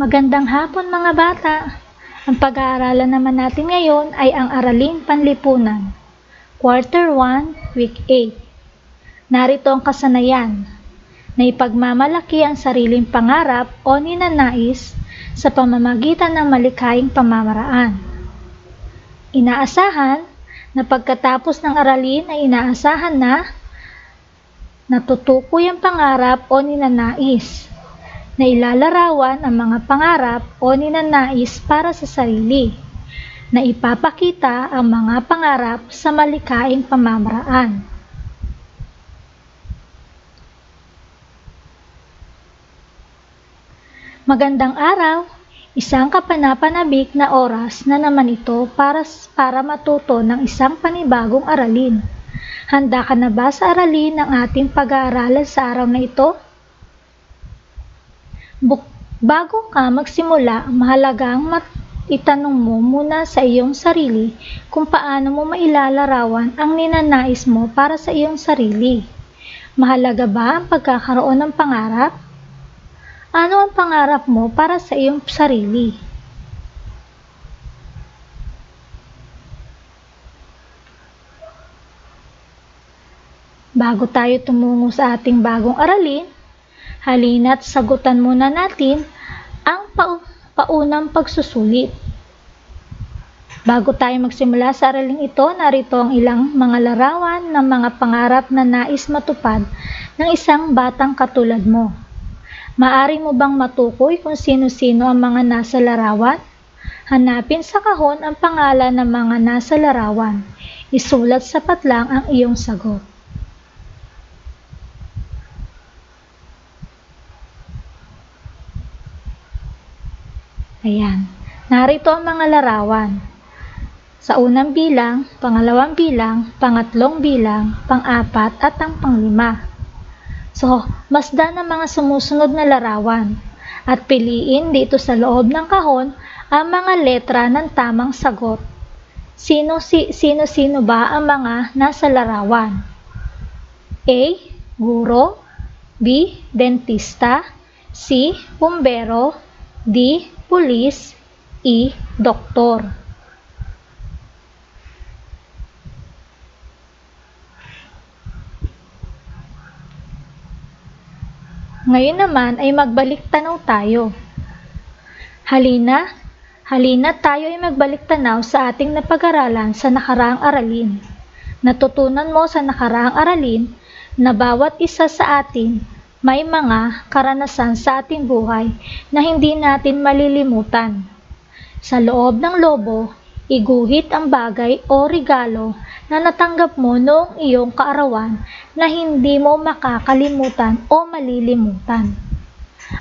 Magandang hapon mga bata! Ang pag-aaralan naman natin ngayon ay ang Araling Panlipunan, Quarter 1, Week 8. Narito ang kasanayan na ipagmamalaki ang sariling pangarap o ninanais sa pamamagitan ng malikhaing pamamaraan. Inaasahan na pagkatapos ng aralin ay inaasahan na natutukoy ang pangarap o ninanais na ilalarawan ang mga pangarap o ninanais para sa sarili, na ipapakita ang mga pangarap sa malikhaing pamamaraan. Magandang araw! Isang kapanapanabik na oras na naman ito para, para matuto ng isang panibagong aralin. Handa ka na ba sa aralin ng ating pag-aaralan sa araw na ito? Bago ka magsimula, mahalagang mat itanong mo muna sa iyong sarili kung paano mo mailalarawan ang ninanais mo para sa iyong sarili. Mahalaga ba ang pagkakaroon ng pangarap? Ano ang pangarap mo para sa iyong sarili? Bago tayo tumungo sa ating bagong aralin, halina't sagutan muna natin ang pa paunang pagsusulit. Bago tayo magsimula sa araling ito, narito ang ilang mga larawan ng mga pangarap na nais matupad ng isang batang katulad mo. Maari mo bang matukoy kung sino-sino ang mga nasa larawan? Hanapin sa kahon ang pangalan ng mga nasa larawan. Isulat sapat lang ang iyong sagot. Ayan. Narito ang mga larawan. Sa unang bilang, pangalawang bilang, pangatlong bilang, pang-apat at ang panglima. So, masdan ang mga sumusunod na larawan at piliin dito sa loob ng kahon ang mga letra ng tamang sagot. Sino si sino sino ba ang mga nasa larawan? A. Guro B. Dentista C. Bumbero D. Pulis E. Doktor Ngayon naman ay magbalik tanaw tayo. Halina, halina tayo ay magbalik tanaw sa ating napag-aralan sa nakaraang aralin. Natutunan mo sa nakaraang aralin na bawat isa sa atin may mga karanasan sa ating buhay na hindi natin malilimutan. Sa loob ng lobo, iguhit ang bagay o regalo na natanggap mo noong iyong kaarawan na hindi mo makakalimutan o malilimutan.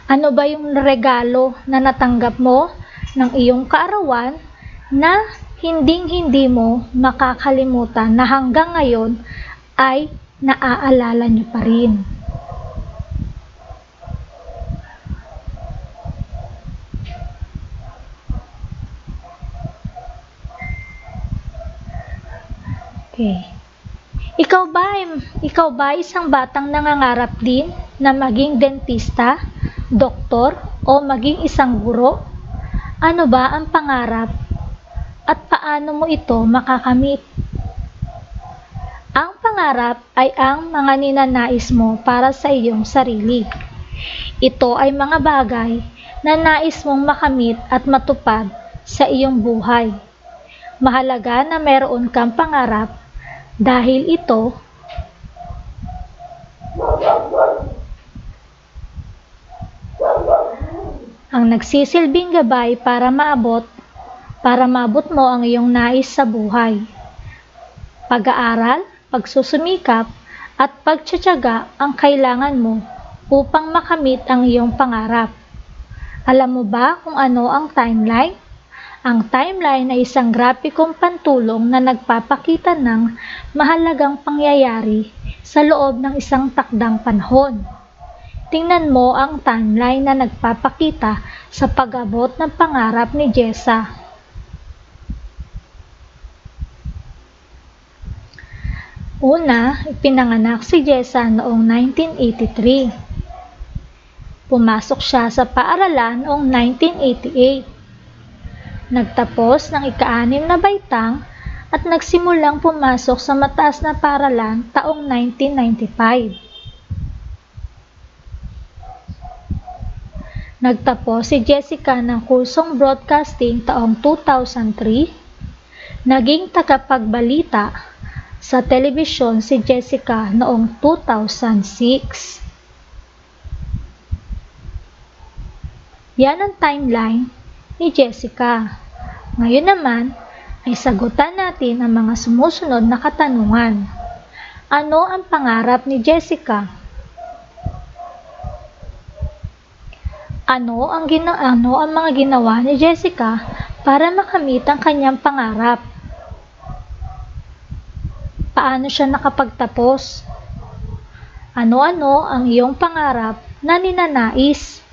Ano ba yung regalo na natanggap mo ng iyong kaarawan na hinding-hindi mo makakalimutan na hanggang ngayon ay naaalala niyo pa rin? Okay. Ikaw ba, ikaw ba isang batang nangangarap din na maging dentista, doktor, o maging isang guro? Ano ba ang pangarap at paano mo ito makakamit? Ang pangarap ay ang mga ninanais mo para sa iyong sarili. Ito ay mga bagay na nais mong makamit at matupad sa iyong buhay. Mahalaga na meron kang pangarap dahil ito ang nagsisilbing gabay para maabot para maabot mo ang iyong nais sa buhay. Pag-aaral, pagsusumikap, at pagtsatsaga ang kailangan mo upang makamit ang iyong pangarap. Alam mo ba kung ano ang timeline? Ang timeline ay isang grapikong pantulong na nagpapakita ng mahalagang pangyayari sa loob ng isang takdang panahon. Tingnan mo ang timeline na nagpapakita sa pag-abot ng pangarap ni Jessa. Una, ipinanganak si Jessa noong 1983. Pumasok siya sa paaralan noong 1988. Nagtapos ng ika-anim na baitang at nagsimulang pumasok sa mataas na paaralan taong 1995. Nagtapos si Jessica ng kursong broadcasting taong 2003. Naging tagapagbalita sa telebisyon si Jessica noong 2006. Yan ang timeline ni Jessica. Ngayon naman ay sagutan natin ang mga sumusunod na katanungan. Ano ang pangarap ni Jessica? Ano ang gina ano ang mga ginawa ni Jessica para makamit ang kanyang pangarap? Paano siya nakapagtapos? Ano-ano ang iyong pangarap na ninanais?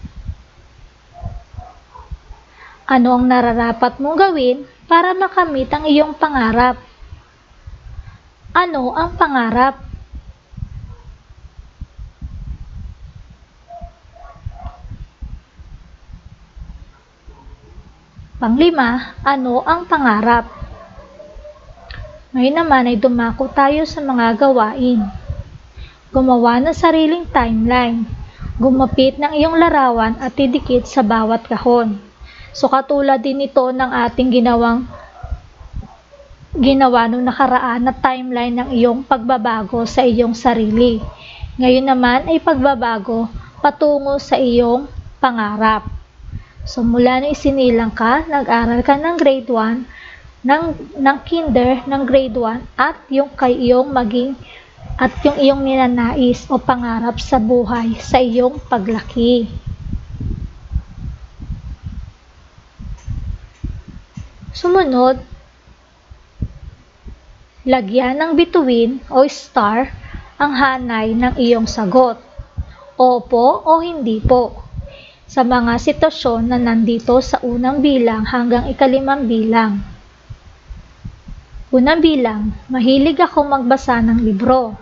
Ano ang nararapat mong gawin para makamit ang iyong pangarap? Ano ang pangarap? Panglima, ano ang pangarap? Ngayon naman ay dumako tayo sa mga gawain. Gumawa ng sariling timeline. Gumapit ng iyong larawan at idikit sa bawat kahon. So katulad din ito ng ating ginawang ginawa nung nakaraan na timeline ng iyong pagbabago sa iyong sarili. Ngayon naman ay pagbabago patungo sa iyong pangarap. So mula na isinilang ka, nag-aral ka ng grade 1, ng, ng kinder, ng grade 1, at yung kay iyong maging at yung iyong ninanais o pangarap sa buhay sa iyong paglaki. Sumunod, lagyan ng bituin o star ang hanay ng iyong sagot. Opo o hindi po sa mga sitwasyon na nandito sa unang bilang hanggang ikalimang bilang. Unang bilang, mahilig ako magbasa ng libro.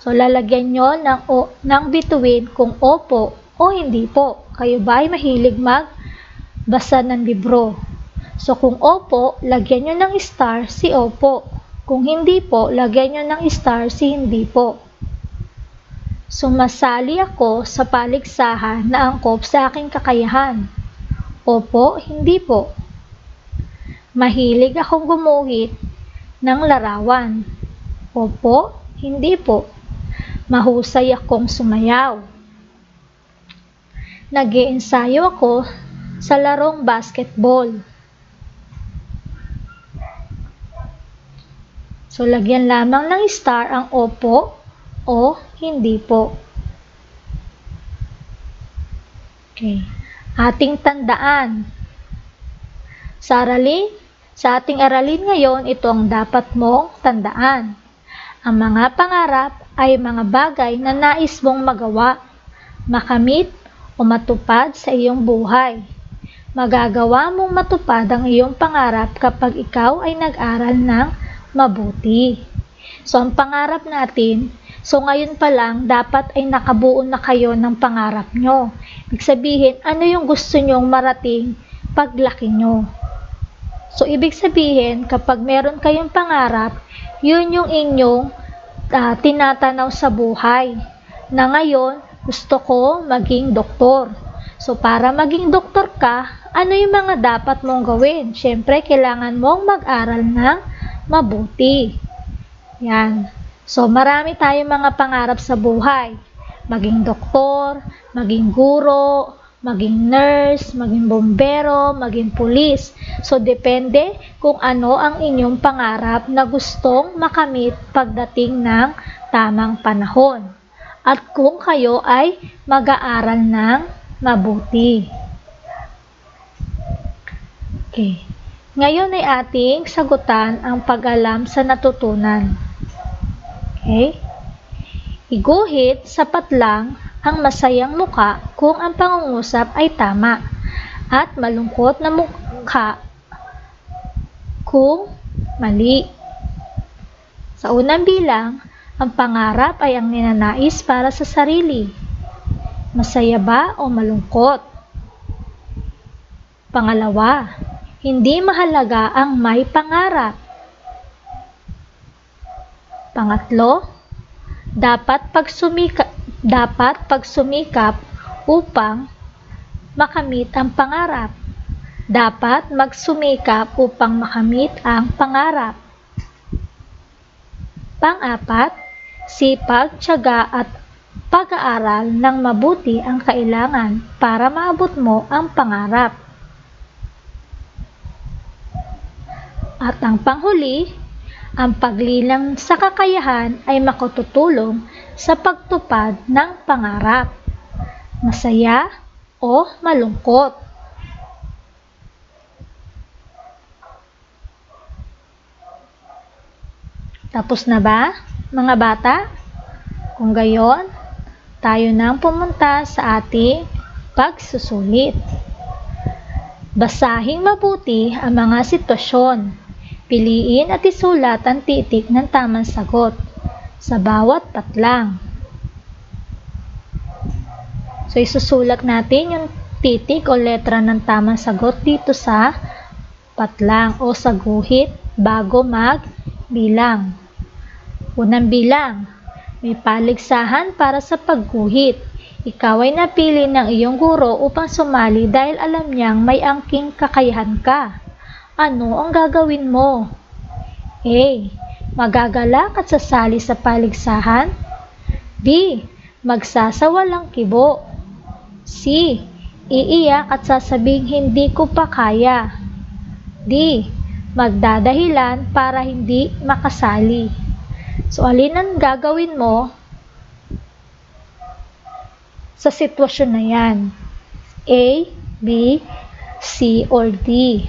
So, lalagyan nyo ng, o, ng bituin kung opo o hindi po. Kayo ba ay mahilig magbasa ng libro? So, kung opo, lagyan nyo ng star si opo. Kung hindi po, lagyan nyo ng star si hindi po. Sumasali ako sa paligsahan na angkop sa aking kakayahan. Opo, hindi po. Mahilig akong gumuhit ng larawan. Opo, hindi po. Mahusay akong sumayaw. nag ensayo ako sa larong basketball. So, lagyan lamang ng star ang opo o hindi po. Okay. Ating tandaan. Sa aralin, sa ating aralin ngayon, ito ang dapat mong tandaan. Ang mga pangarap ay mga bagay na nais mong magawa, makamit o matupad sa iyong buhay. Magagawa mong matupad ang iyong pangarap kapag ikaw ay nag-aral ng mabuti. So, ang pangarap natin So ngayon pa lang, dapat ay nakabuo na kayo ng pangarap nyo. Ibig sabihin, ano yung gusto nyong marating paglaki nyo. So ibig sabihin, kapag meron kayong pangarap, yun yung inyong uh, tinatanaw sa buhay. Na ngayon, gusto ko maging doktor. So para maging doktor ka, ano yung mga dapat mong gawin? Siyempre, kailangan mong mag-aral ng mabuti. Yan. So, marami tayong mga pangarap sa buhay. Maging doktor, maging guro, maging nurse, maging bombero, maging pulis. So, depende kung ano ang inyong pangarap na gustong makamit pagdating ng tamang panahon. At kung kayo ay mag-aaral ng mabuti. Okay. Ngayon ay ating sagutan ang pag-alam sa natutunan. Okay? Iguhit sapat lang ang masayang muka kung ang pangungusap ay tama at malungkot na mukha kung mali. Sa unang bilang, ang pangarap ay ang ninanais para sa sarili. Masaya ba o malungkot? Pangalawa, hindi mahalaga ang may pangarap. Pangatlo, dapat pagsumikap, dapat pagsumikap upang makamit ang pangarap. Dapat magsumikap upang makamit ang pangarap. Pang-apat, sipag, tiyaga at pag-aaral ng mabuti ang kailangan para maabot mo ang pangarap. At ang panghuli, ang paglilang sa kakayahan ay makatutulong sa pagtupad ng pangarap. Masaya o malungkot. Tapos na ba, mga bata? Kung gayon, tayo nang pumunta sa ating pagsusulit. Basahing mabuti ang mga sitwasyon. Piliin at isulat ang titik ng tamang sagot sa bawat patlang. So, isusulat natin yung titik o letra ng tamang sagot dito sa patlang o sa guhit bago magbilang. Unang bilang, may paligsahan para sa pagguhit. Ikaw ay napili ng iyong guro upang sumali dahil alam niyang may angking kakayahan ka. Ano ang gagawin mo? A. Magagalak at sasali sa paligsahan. B. Magsasawalang kibo. C. Iiyak at sasabing hindi ko pa kaya. D. Magdadahilan para hindi makasali. So, alin ang gagawin mo sa sitwasyon na yan? A, B, C, or D?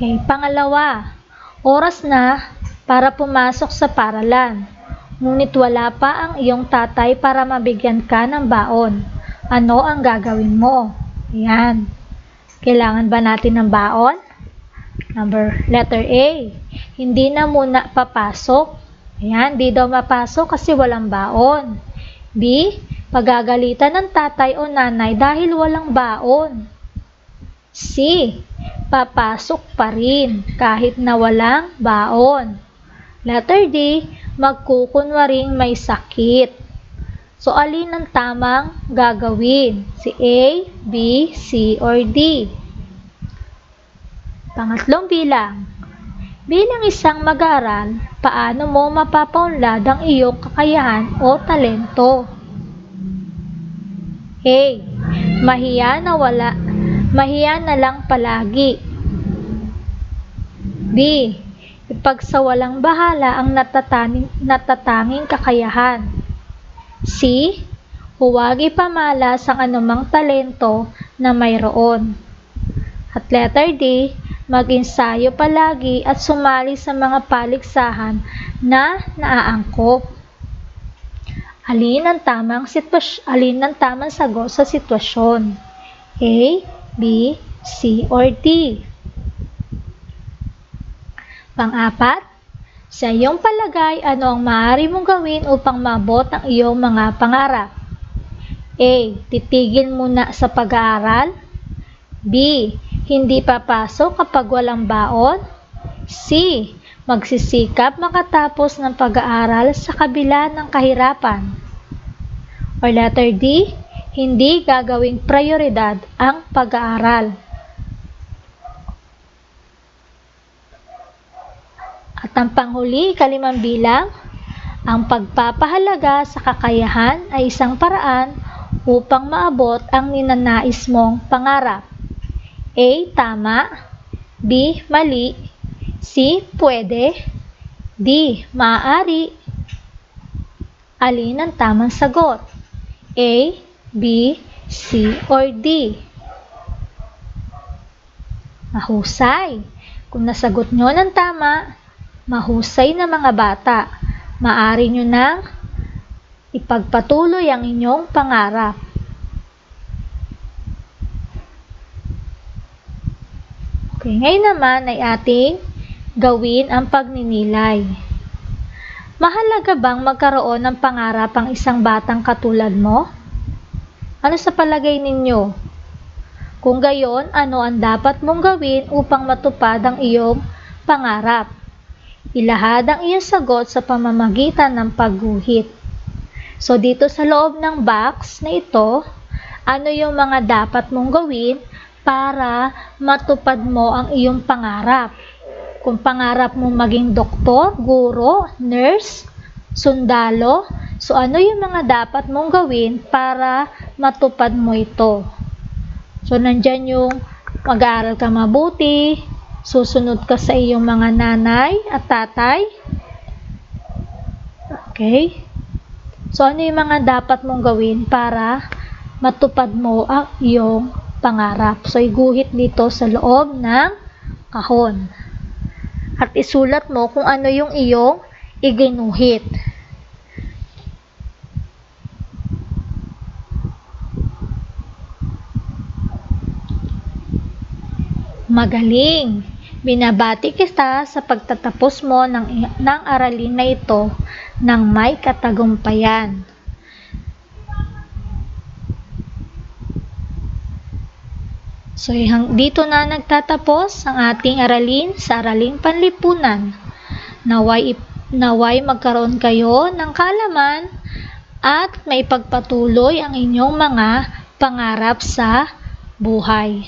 Okay, pangalawa, oras na para pumasok sa paralan. Ngunit wala pa ang iyong tatay para mabigyan ka ng baon. Ano ang gagawin mo? Yan. Kailangan ba natin ng baon? Number, letter A. Hindi na muna papasok. Ayan, di daw mapasok kasi walang baon. B. Pagagalitan ng tatay o nanay dahil walang baon. C. Papasok pa rin kahit na walang baon. Letter D. Magkukunwaring may sakit. So, alin ang tamang gagawin? Si A, B, C, or D? Pangatlong bilang. Bilang isang mag-aaral, paano mo mapapaunlad ang iyong kakayahan o talento? A. Mahiya na wala, mahiya na lang palagi. B. Ipagsawalang bahala ang natatanging, natatanging kakayahan. C. Huwag ipamalas ang anumang talento na mayroon. At letter D mag-ensayo palagi at sumali sa mga paligsahan na naaangkop. Alin ang tamang sitwasyon, alin ang tamang sagot sa sitwasyon? A, B, C, or D? Pang-apat, sa iyong palagay, ano ang maaari mong gawin upang maabot ang iyong mga pangarap? A. Titigil muna sa pag-aaral. B hindi papasok kapag walang baon? C. Magsisikap makatapos ng pag-aaral sa kabila ng kahirapan. Or letter D. Hindi gagawing prioridad ang pag-aaral. At ang panghuli, kalimang bilang, ang pagpapahalaga sa kakayahan ay isang paraan upang maabot ang ninanais mong pangarap. A. Tama B. Mali C. Pwede D. Maaari Alin ang tamang sagot? A, B, C, or D? Mahusay. Kung nasagot nyo ng tama, mahusay na mga bata. Maari nyo nang ipagpatuloy ang inyong pangarap. Okay, ngayon naman ay ating gawin ang pagninilay. Mahalaga bang magkaroon ng pangarap ang isang batang katulad mo? Ano sa palagay ninyo? Kung gayon, ano ang dapat mong gawin upang matupad ang iyong pangarap? Ilahad ang iyong sagot sa pamamagitan ng pagguhit. So dito sa loob ng box na ito, ano yung mga dapat mong gawin para matupad mo ang iyong pangarap? Kung pangarap mong maging doktor, guro, nurse, sundalo, so ano yung mga dapat mong gawin para matupad mo ito? So nandyan yung mag-aaral ka mabuti, susunod ka sa iyong mga nanay at tatay. Okay? So ano yung mga dapat mong gawin para matupad mo ang iyong pangarap? So iguhit dito sa loob ng kahon. At isulat mo kung ano yung iyong iginuhit. Magaling! Binabati kita sa pagtatapos mo ng, ng aralin na ito ng may katagumpayan. So, dito na nagtatapos ang ating aralin sa Araling Panlipunan. Naway, naway magkaroon kayo ng kaalaman at may pagpatuloy ang inyong mga pangarap sa buhay.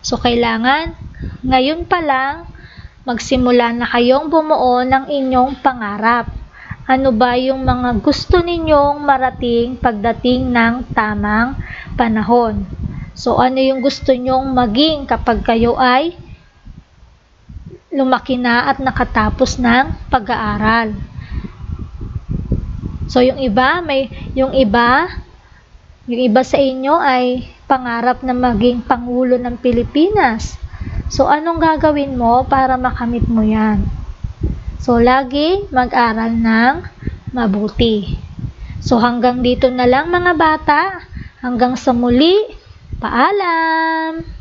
So, kailangan ngayon pa lang magsimula na kayong bumuo ng inyong pangarap. Ano ba yung mga gusto ninyong marating pagdating ng tamang panahon? So, ano yung gusto nyong maging kapag kayo ay lumaki na at nakatapos ng pag-aaral? So, yung iba, may, yung iba, yung iba sa inyo ay pangarap na maging Pangulo ng Pilipinas. So, anong gagawin mo para makamit mo yan? So, lagi mag-aral ng mabuti. So, hanggang dito na lang mga bata. Hanggang sa muli. Paalam!